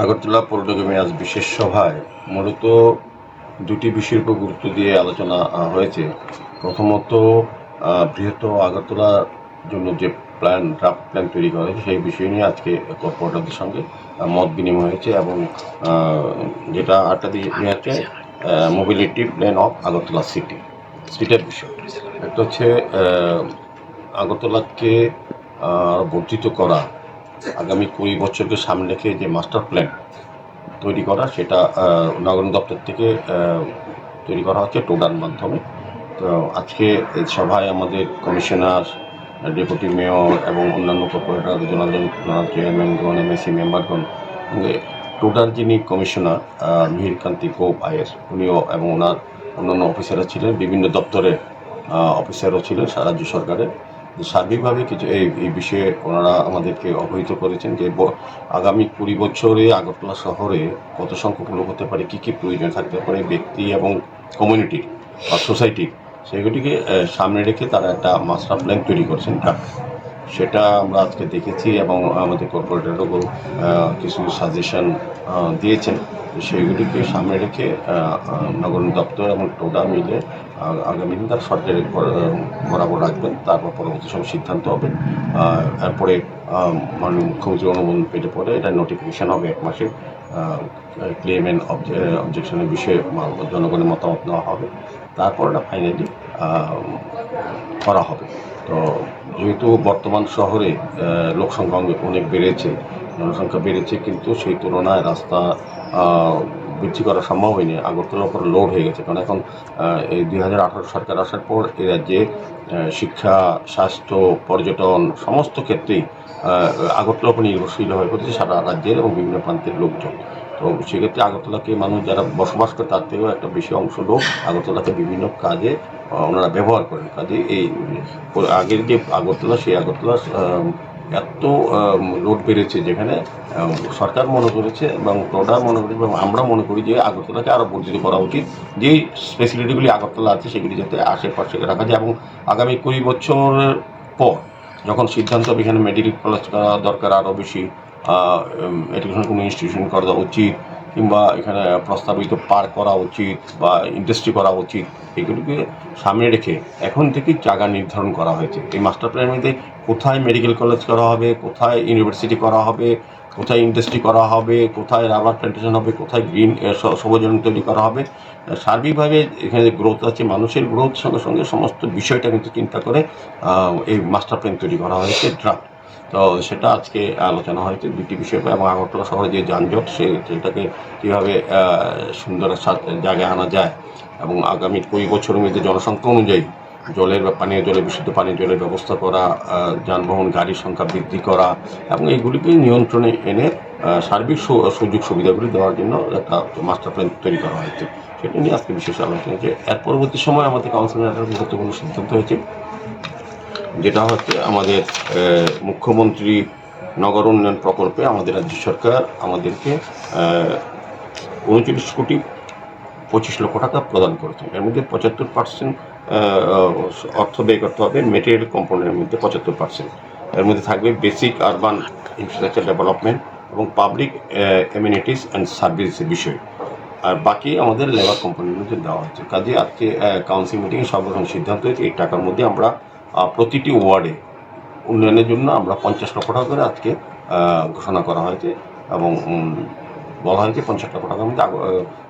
আগরতলা পৌর নিগমে আজ বিশেষ সভায় মূলত দুটি বিষয়ের উপর গুরুত্ব দিয়ে আলোচনা হয়েছে। প্রথমত বৃহত্তর আগরতলার জন্য যে প্ল্যান ড্রাফট প্ল্যান তৈরি করা হয়েছে, সেই বিষয় নিয়ে আজকে কর্পোরেটরদের সঙ্গে মত বিনিময় হয়েছে এবং যেটা আটটা দিয়ে হচ্ছে mobility plan of Agartala city সিটির বিষয়। একটা হচ্ছে আগরতলাকে বর্ধিত করা আগামী কুড়ি বছরকে সামনে রেখে যে মাস্টার প্ল্যান তৈরি করা, সেটা নগর দপ্তর থেকে তৈরি করা হচ্ছে টোডার মাধ্যমে। তো আজকে সভায় আমাদের কমিশনার, ডেপুটি মেয়র এবং অন্যান্য কর্পোরেটর জোনাল জোনাল চেয়ারম্যানগণ এমএসি মেম্বারগণ টোডার যিনি কমিশনার মিহিরকান্তি গোপ আয়ের, উনিও এবং ওনার অন্যান্য অফিসাররা ছিলেন, বিভিন্ন দপ্তরের অফিসারও ছিলেন রাজ্য সরকারের সার্বিকভাবে কিছু এই এই বিষয়ে ওনারা আমাদেরকে অবহিত করেছেন যে আগামী কুড়ি বছরে আগরতলা শহরে কত সংখ্যক লোক হতে পারে, কী কী প্রয়োজন থাকতে পারে ব্যক্তি এবং কমিউনিটি বা সোসাইটি সেগুলিকে সামনে রেখে তারা একটা মাস্টার প্ল্যান তৈরি করছেন। সেটা আমরা আজকে দেখেছি এবং আমাদের কর্পোরেটরও কিছু সাজেশন দিয়েছেন। সেইগুলিকে সামনে রেখে নগর দপ্তর এবং টোডা মিলে আগামী দিন তার সরকারের বরাবর রাখবেন। তারপর পরবর্তী সময় সিদ্ধান্ত হবে। আহ, মাননীয় মুখ্যমন্ত্রী অনুমোদন পেতে পরে এটা নোটিফিকেশান হবে এক মাসে। ক্লেম অ্যান্ড অবজেকশনের বিষয়ে জনগণের মতামত নেওয়া হবে। তারপর এটা ফাইনালি করা হবে। তো যেহেতু বর্তমান শহরে লোকসংখ্যা অনেক- অনেক বেড়েছে, জনসংখ্যা বেড়েছে, কিন্তু সেই তুলনায় রাস্তা বৃদ্ধি করা সম্ভব হয়নি। আগরতলার উপর লোড হয়ে গেছে। কারণ এখন এই দুই হাজার আঠারো সরকার আসার পর এ রাজ্যে শিক্ষা, স্বাস্থ্য, পর্যটন সমস্ত ক্ষেত্রেই আগরতলার উপর নির্ভরশীল হয়ে পড়েছে সারা রাজ্যের এবং বিভিন্ন প্রান্তের লোকজন। তো সেক্ষেত্রে আগরতলাকে মানুষ যারা বসবাস করে, তার থেকেও একটা বেশি অংশ লোক আগরতলাকে বিভিন্ন কাজে ওনারা ব্যবহার করেন। কাজে এই আগের যে আগরতলা, সেই আগরতলা এত লোড বেড়েছে যেখানে সরকার মনে করেছে এবং টোডা মনে করেছে এবং আমরা মনে করি যে আগরতলাকে আরও বর্ধিত করা উচিত। যেই ফেসিলিটিগুলি আগরতলা আছে, সেগুলি যাতে আশেপাশে রাখা যায় এবং আগামী কুড়ি বছরের পর যখন সিদ্ধান্ত হবে, এখানে মেডিকেল কলেজ করা দরকার আরও বেশি এডুকেশন কোনো ইনস্টিটিউশন করা উচিত কিংবা এখানে প্রস্তাবিত পার্ক করা উচিত বা ইন্ডাস্ট্রি করা উচিত, এগুলিকে সামনে রেখে এখন থেকেই জায়গা নির্ধারণ করা হয়েছে। এই মাস্টার প্ল্যানের মধ্যে কোথায় মেডিকেল কলেজ করা হবে, কোথায় ইউনিভার্সিটি করা হবে, কোথায় ইন্ডাস্ট্রি করা হবে, কোথায় রাবার প্ল্যান্টেশন হবে, কোথায় গ্রিন সবুজায়ন তৈরি করা হবে সার্বিকভাবে এখানে গ্রোথ আছে, মানুষের গ্রোথ সঙ্গে সঙ্গে সমস্ত বিষয়টা কিন্তু চিন্তা করে এই মাস্টার প্ল্যান তৈরি করা হয়েছে ড্রাফট তো সেটা আজকে আলোচনা হয়েছে দুটি বিষয় এবং আগরতলা শহরে যে যানজট সে সেটাকে কীভাবে সুন্দর জায়গায় আনা যায় এবং আগামী কুড়ি বছরের মধ্যে জনসংখ্যা অনুযায়ী জলের বা পানীয় জলের বিশুদ্ধ পানীয় জলের ব্যবস্থা করা যানবাহন গাড়ির সংখ্যা বৃদ্ধি করা এবং এইগুলিকে নিয়ন্ত্রণে এনে সার্বিক সুযোগ সুবিধাগুলি দেওয়ার জন্য একটা মাস্টার প্ল্যান তৈরি করা হয়েছে। সেটা নিয়ে আজকে বিশেষ আলোচনা হয়েছে। এর পরবর্তী সময় আমাদের কাউন্সিলের গুরুত্বপূর্ণ সিদ্ধান্ত হয়েছে। যেটা হচ্ছে আমাদের মুখ্যমন্ত্রী নগর উন্নয়ন প্রকল্পে আমাদের রাজ্য সরকার আমাদেরকে উনচল্লিশ কোটি পঁচিশ লক্ষ টাকা প্রদান করেছে এর মধ্যে পঁচাত্তর পার্সেন্ট অর্থ ব্যয় করতে হবে, মেটেরিয়াল কম্পোনেন্টের মধ্যে পঁচাত্তর পার্সেন্ট। এর মধ্যে থাকবে বেসিক আরবান ইনফ্রাস্ট্রাকচার ডেভেলপমেন্ট এবং পাবলিক এমিনিটিস অ্যান্ড সার্ভিসের বিষয়। আর বাকি আমাদের লেবার কোম্পানির মধ্যে দেওয়া হচ্ছে। কাজে আজকে কাউন্সিল মিটিংয়ে সর্বপ্রথম সিদ্ধান্ত হয়েছে, এই টাকার মধ্যে আমরা প্রতিটি ওয়ার্ডে উন্নয়নের জন্য আমরা পঞ্চাশ লক্ষ টাকা করে আজকে ঘোষণা করা হয়েছে এবং বলা হয়েছে পঞ্চাশ লক্ষ টাকার মধ্যে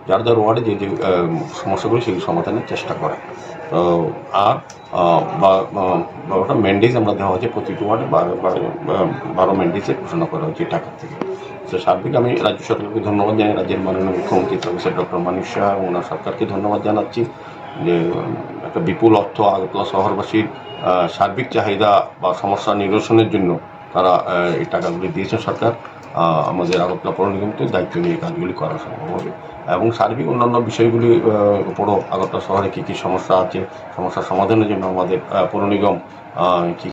যার যার ওয়ার্ডে যে যে সমস্যাগুলো সেগুলো সমাধানের চেষ্টা করে। তো, আর বারোটা ম্যান্ডেজ আমরা দেওয়া হয়েছে প্রতিটি ওয়ার্ডে বারো ম্যান্ডেজে ঘোষণা করা হয়েছে টাকা থেকে। তো সার্বিক আমি রাজ্য সরকারকে ধন্যবাদ জানাই, রাজ্যের মাননীয় মুখ্যমন্ত্রী প্রফেসর ডক্টর মানিক শাহ ওনার সরকারকে ধন্যবাদ জানাচ্ছি। যে একটা বিপুল অর্থ আগরতলা শহরবাসীর সার্বিক চাহিদা বা সমস্যা নিরসনের জন্য তারা এই টাকাগুলি দিয়েছেন সরকার। আমাদের আগরতলা পৌর নিগমকে দায়িত্ব নিয়ে কাজগুলি করা সম্ভব হবে। এবং সার্বিক অন্যান্য বিষয়গুলি উপরও আগরতলা শহরে কী কী সমস্যা আছে, সমস্যা সমাধানের জন্য আমাদের পৌর নিগম কী